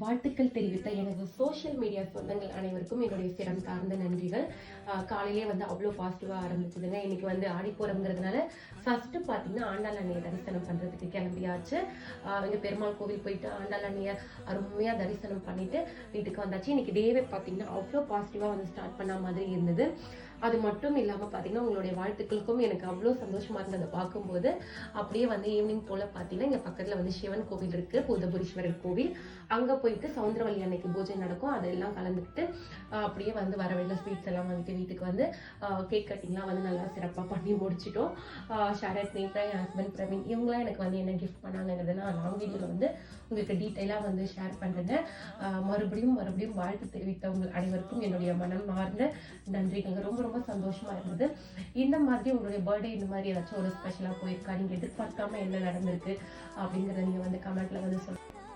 வாழ்த்துக்கள் தெரிவித்த எனது சோஷியல் மீடியா சொந்தங்கள் அனைவருக்கும் என்னுடைய சிரம் சார்ந்த நன்றிகள். காலையிலே வந்து அவ்வளோ பாசிட்டிவாக ஆரம்பிச்சதுங்க. இன்னைக்கு வந்து ஆடிப்போறங்கிறதுனால ஃபர்ஸ்ட்டு பார்த்தீங்கன்னா ஆண்டாள் அண்ணியை தரிசனம் பண்ணுறதுக்கு கிளம்பியாச்சு. இங்கே பெருமாள் கோவில் போயிட்டு ஆண்டாள் அண்ணியை அருமையாக தரிசனம் பண்ணிட்டு வீட்டுக்கு வந்தாச்சு. இன்னைக்கு டேவே பார்த்தீங்கன்னா அவ்வளோ பாசிட்டிவாக வந்து ஸ்டார்ட் பண்ண மாதிரி இருந்தது. அது மட்டும் இல்லாமல் பார்த்தீங்கன்னா உங்களுடைய வாழ்த்துக்களுக்கும் எனக்கு அவ்வளோ சந்தோஷமாக இருந்தது பார்க்கும்போது அப்படியே வந்து ஈவினிங் போல் பார்த்தீங்கன்னா இங்கே பக்கத்தில் வந்து சிவன் கோவில் இருக்குது பூதபுரீஸ்வரர் கோவில். அங்கே போயிட்டு சவுந்தரவள்ளி அன்னைக்கு பூஜை நடக்கும். அதெல்லாம் கலந்துக்கிட்டு அப்படியே வந்து வர வழியில் ஸ்வீட்ஸ் எல்லாம் வந்துட்டு வீட்டுக்கு வந்து கேக் கட்டிங்லாம் வந்து நல்லா சிறப்பாக பண்ணி முடிச்சிட்டோம். ஷரத் நேத்ரா என் ஹஸ்பண்ட் பிரவீன் இவங்களாம் எனக்கு வந்து என்ன கிஃப்ட் பண்ணாங்கிறத நான் லாங் வீடியோவில் வந்து உங்களுக்கு டீட்டெயிலாக வந்து ஷேர் பண்ணுறேன் மறுபடியும் மறுபடியும் வாழ்த்து தெரிவித்தவங்க அனைவருக்கும் என்னுடைய மனம் மார்ந்த நன்றிகள் ரொம்ப ரொம்ப சந்தோஷமாக இருந்தது. இந்த மாதிரி உங்களுடைய பர்த்டே இந்த மாதிரி ஏதாச்சும் ஒரு ஸ்பெஷலாக போயிருக்கா? நீங்கள் எதிர்பார்க்காம என்ன நடந்திருக்கு? அப்படிங்கிறத நீங்கள் வந்து கமெண்ட்டில் வந்து சொல்லுங்கள்